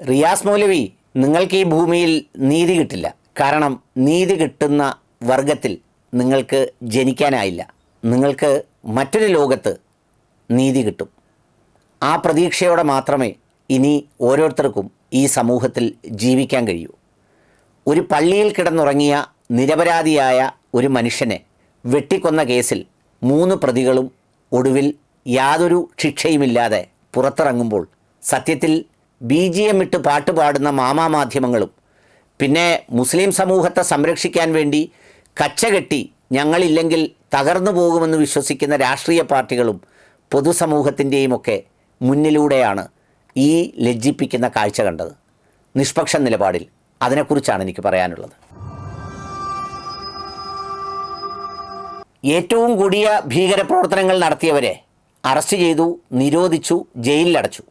റിയാസ് മൗലവി നിങ്ങൾക്ക് ഈ ഭൂമിയിൽ നീതി കിട്ടില്ല. കാരണം നീതി കിട്ടുന്ന വർഗത്തിൽ നിങ്ങൾക്ക് ജനിക്കാനായില്ല. നിങ്ങൾക്ക് മറ്റൊരു ലോകത്ത് നീതി കിട്ടും. ആ പ്രതീക്ഷയോടെ മാത്രമേ ഇനി ഓരോരുത്തർക്കും ഈ സമൂഹത്തിൽ ജീവിക്കാൻ കഴിയൂ. ഒരു പള്ളിയിൽ കിടന്നുറങ്ങിയ നിരപരാധിയായ ഒരു മനുഷ്യനെ വെട്ടിക്കൊന്ന കേസിൽ മൂന്ന് പ്രതികളും ഒടുവിൽ യാതൊരു ശിക്ഷയുമില്ലാതെ പുറത്തിറങ്ങുമ്പോൾ സത്യത്തിൽ ബി ജി എം ഇട്ട് പാട്ട് പാടുന്ന മാമാമാധ്യമങ്ങളും പിന്നെ മുസ്ലിം സമൂഹത്തെ സംരക്ഷിക്കാൻ വേണ്ടി കച്ചകെട്ടി ഞങ്ങളില്ലെങ്കിൽ തകർന്നു പോകുമെന്ന് വിശ്വസിക്കുന്ന രാഷ്ട്രീയ പാർട്ടികളും പൊതുസമൂഹത്തിന്റെയും ഒക്കെ മുന്നിലൂടെയാണ് ഈ ലജ്ജിപ്പിക്കുന്ന കാഴ്ച കണ്ടത്. നിഷ്പക്ഷ നിലപാടിൽ അതിനെക്കുറിച്ചാണ് എനിക്ക് പറയാനുള്ളത്. ഏറ്റവും കൂടിയ ഭീകരപ്രവർത്തനങ്ങൾ നടത്തിയവരെ അറസ്റ്റ് ചെയ്തു നിരോധിച്ചു ജയിലിലടച്ചു.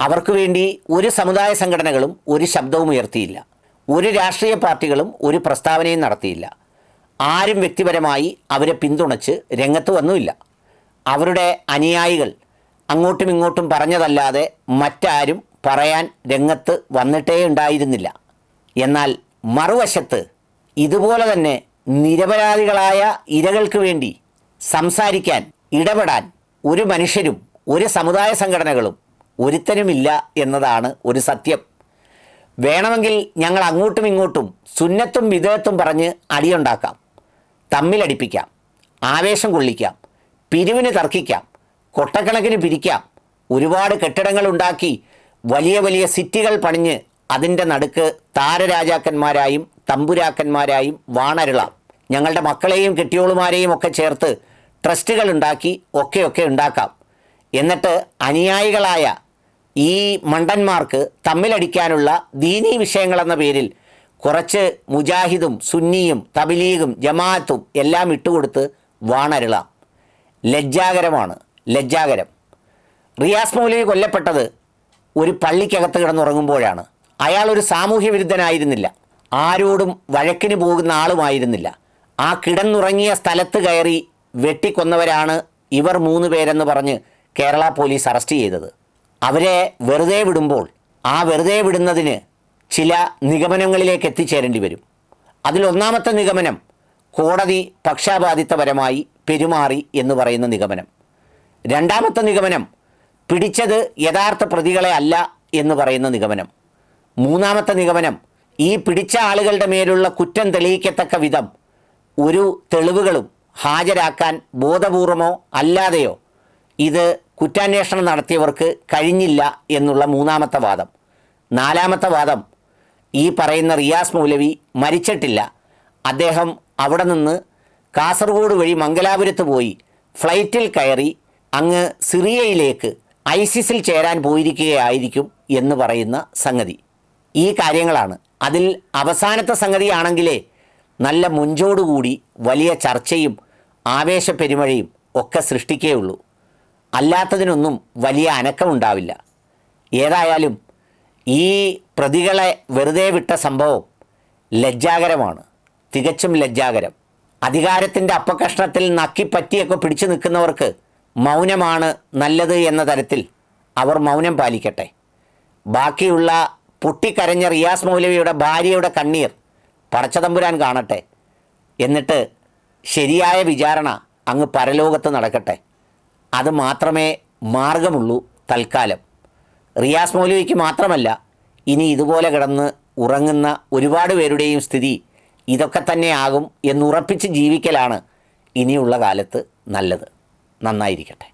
അവർക്ക് വേണ്ടി ഒരു സമുദായ സംഘടനകളും ഒരു ശബ്ദവും ഉയർത്തിയില്ല. ഒരു രാഷ്ട്രീയ പാർട്ടികളും ഒരു പ്രസ്താവനയും നടത്തിയില്ല. ആരും വ്യക്തിപരമായി അവരെ പിന്തുണച്ച് രംഗത്ത് വന്നുമില്ല. അവരുടെ അനുയായികൾ അങ്ങോട്ടും ഇങ്ങോട്ടും പറഞ്ഞതല്ലാതെ മറ്റാരും പറയാൻ രംഗത്ത് വന്നിട്ടേ ഉണ്ടായിരുന്നില്ല. എന്നാൽ മറുവശത്ത് ഇതുപോലെ തന്നെ നിരപരാധികളായ ഇരകൾക്ക് വേണ്ടി സംസാരിക്കാൻ ഇടപെടാൻ ഒരു മനുഷ്യരും ഒരു സമുദായ സംഘടനകളും ഒരുത്തനുമില്ല എന്നതാണ് ഒരു സത്യം. വേണമെങ്കിൽ ഞങ്ങൾ അങ്ങോട്ടും ഇങ്ങോട്ടും സുന്നത്തും വിധേയത്തും പറഞ്ഞ് അടിയുണ്ടാക്കാം തമ്മിലടിപ്പിക്കാം ആവേശം കൊള്ളിക്കാം പിരിവിന് തർക്കിക്കാം കൊട്ടക്കണക്കിന് പിരിക്കാം ഒരുപാട് കെട്ടിടങ്ങൾ ഉണ്ടാക്കി വലിയ വലിയ സിറ്റികൾ പണിഞ്ഞ് അതിന്റെ നടുക്ക് താരരാജാക്കന്മാരായും തമ്പുരാക്കന്മാരായും വാണരുളാം. ഞങ്ങളുടെ മക്കളെയും കെട്ടിയോളുമാരെയും ഒക്കെ ചേർത്ത് ട്രസ്റ്റുകൾ ഉണ്ടാക്കി ഒക്കെ ഒക്കെ ഉണ്ടാക്കാം. എന്നിട്ട് അനുയായികളായ ഈ മണ്ടന്മാർക്ക് തമ്മിലടിക്കാനുള്ള ദീനീ വിഷയങ്ങളെന്ന പേരിൽ കുറച്ച് മുജാഹിദും സുന്നിയും തബിലീഗും ജമാഅത്തും എല്ലാം ഇട്ടുകൊടുത്ത് വാണരുളാം. ലജ്ജാകരമാണ് ലജ്ജാകരം. റിയാസ് മൗലവി കൊല്ലപ്പെട്ടത് ഒരു പള്ളിക്കകത്ത് കിടന്നുറങ്ങുമ്പോഴാണ്. അയാൾ ഒരു സാമൂഹ്യ വിരുദ്ധനായിരുന്നില്ല. ആരോടും വഴക്കിന് പോകുന്ന ആളുമായിരുന്നില്ല. ആ കിടന്നുറങ്ങിയ സ്ഥലത്ത് കയറി വെട്ടിക്കൊന്നവരാണ് ഇവർ മൂന്ന് പേരെന്ന് പറഞ്ഞ് കേരള പോലീസ് അറസ്റ്റ് ചെയ്തത്. അവരെ വെറുതെ വിടുമ്പോൾ ആ വെറുതെ വിടുന്നതിന് ചില നിഗമനങ്ങളിലേക്ക് എത്തിച്ചേരേണ്ടി വരും. അതിലൊന്നാമത്തെ നിഗമനം കോടതി പക്ഷാപാതിത്വപരമായി പെരുമാറി എന്ന് പറയുന്ന നിഗമനം. രണ്ടാമത്തെ നിഗമനം പിടിച്ചത് യഥാർത്ഥ പ്രതികളെ അല്ല എന്ന് പറയുന്ന നിഗമനം. മൂന്നാമത്തെ നിഗമനം ഈ പിടിച്ച ആളുകളുടെ മേലുള്ള കുറ്റം തെളിയിക്കത്തക്ക വിധം ഒരു തെളിവുകളും ഹാജരാക്കാൻ ബോധപൂർവമോ അല്ലാതെയോ ഇത് കുറ്റാന്വേഷണം നടത്തിയവർക്ക് കഴിഞ്ഞില്ല എന്നുള്ള മൂന്നാമത്തെ വാദം. നാലാമത്തെ വാദം ഈ പറയുന്ന റിയാസ് മൗലവി മരിച്ചിട്ടില്ല. അദ്ദേഹം അവിടെ നിന്ന് കാസർഗോഡ് വഴി മംഗലാപുരത്ത് പോയി. ഫ്ലൈറ്റിൽ കയറി അങ്ങ് സിറിയയിലേക്ക് ഐസിസിൽ ചേരാൻ പോയിരിക്കുകയായിരിക്കും എന്ന് പറയുന്ന സംഗതി. ഈ കാര്യങ്ങളാണ്. അതിൽ അവസാനത്തെ സംഗതിയാണെങ്കിലേ നല്ല മുഞ്ചോടുകൂടി വലിയ ചർച്ചയും ആവേശപ്പെരുമഴയും ഒക്കെ സൃഷ്ടിക്കുകയുള്ളൂ അല്ലാത്തതിനൊന്നും വലിയ അനക്കമുണ്ടാവില്ല. ഏതായാലും ഈ പ്രതികളെ വെറുതെ വിട്ട സംഭവം ലജ്ജാകരമാണ്. തികച്ചും ലജ്ജാകരം. അധികാരത്തിന്റെ അപ്പകഷ്ണത്തിൽ നക്കിപ്പറ്റിയൊക്കെ പിടിച്ചു നിൽക്കുന്നവർക്ക് മൗനമാണ് നല്ലത് എന്ന തരത്തിൽ അവർ മൗനം പാലിക്കട്ടെ. ബാക്കിയുള്ള പൊട്ടിക്കരഞ്ഞ റിയാസ് മൗലവിയുടെ ഭാര്യയുടെ കണ്ണീർ പടച്ചതമ്പുരാൻ കാണട്ടെ. എന്നിട്ട് ശരിയായ വിചാരണ അങ്ങ് പരലോകത്ത് നടക്കട്ടെ. അത് മാത്രമേ മാർഗമുള്ളൂ തൽക്കാലം. റിയാസ് മൗലവിക്ക് മാത്രമല്ല ഇനി ഇതുപോലെ കിടന്ന് ഉറങ്ങുന്ന ഒരുപാട് പേരുടെയും സ്ഥിതി ഇതൊക്കെ തന്നെയാകും എന്നുറപ്പിച്ച് ജീവിക്കലാണ് ഇനിയുള്ള കാലത്ത് നല്ലത്. നന്നായിരിക്കട്ടെ.